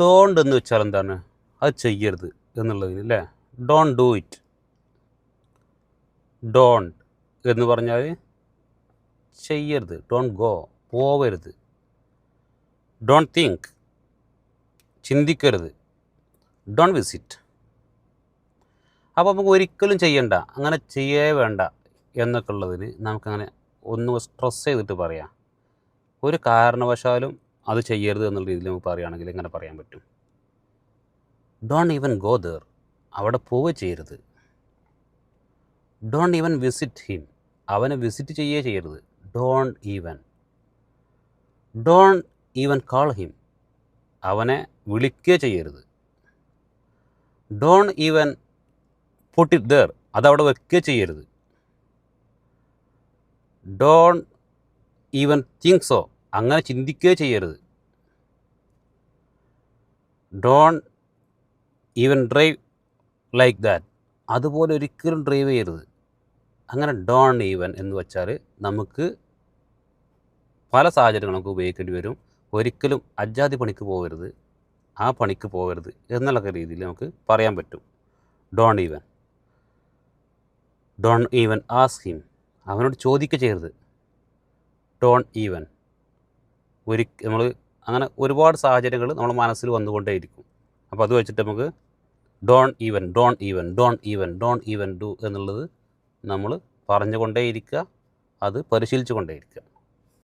Don't എന്ന് വെച്ചാൽ എന്താണ്? അത് ചെയ്യരുത് എന്നുള്ളതിന് അല്ലേ ഡോൺ ഡു ഇറ്റ് ഡോണ്ട് എന്ന് പറഞ്ഞാൽ ചെയ്യരുത്. ഡോൺ ഗോ പോവരുത്. ഡോൺ തിങ്ക് ചിന്തിക്കരുത്. ഡോൺ വിസിറ്റ് അപ്പോൾ നമുക്ക് ഒരിക്കലും ചെയ്യണ്ട. അങ്ങനെ ചെയ്യേ വേണ്ട എന്നൊക്കെ ഉള്ളതിന് നമുക്കങ്ങനെ ഒന്ന് സ്ട്രെസ് ചെയ്തിട്ട് പറയാം. ഒരു കാരണവശാലും അത് ചെയ്യരുത് എന്നുള്ള രീതിയിൽ നമുക്ക് പറയുകയാണെങ്കിൽ എങ്ങനെ പറയാൻ പറ്റും? ഡോൺ ഈവൻ ഗോ ദർ അവിടെ പോവുക ചെയ്യരുത്. ഡോൺ ഈവൻ വിസിറ്റ് ഹിം അവനെ വിസിറ്റ് ചെയ്യേ ചെയ്യരുത്. Don't even don't even call him അവനെ വിളിക്കുക ചെയ്യരുത്. ഡോൺ ഈവൻ പുട്ട് ദർ അതവിടെ വെക്കുക ചെയ്യരുത്. ഡോൺ ഈവൻ തിങ്ക് സോ അങ്ങനെ ചിന്തിക്കുകയോ ചെയ്യരുത്. Don't even drive like that അതുപോലെ ഒരിക്കലും ഡ്രൈവ് ചെയ്യരുത്. അങ്ങനെ ഡോൺ ഈവൻ എന്ന് വെച്ചാൽ നമുക്ക് പല സാഹചര്യങ്ങളും നമുക്ക് ഉപയോഗിക്കേണ്ടി വരും. ഒരിക്കലും അജാതി പണിക്ക് പോകരുത്. ആ പണിക്ക് പോകരുത് എന്നുള്ള രീതിയിൽ നമുക്ക് പറയാൻ പറ്റും. Don't even don't even ask him അവനോട് ചോദിക്കുക ചെയ്യരുത്. ഡോൺ ഈവൻ ഒരു നമ്മൾ അങ്ങനെ ഒരുപാട് സാഹചര്യങ്ങൾ നമ്മൾ മനസ്സിൽ വന്നുകൊണ്ടേയിരിക്കും. അപ്പോൾ അത് വെച്ചിട്ട് നമുക്ക് don't even don't even don't even don't even do എന്നുള്ളത് നമ്മൾ പറഞ്ഞുകൊണ്ടേയിരിക്കുക അത് പരിശീലിച്ചു കൊണ്ടേയിരിക്കുക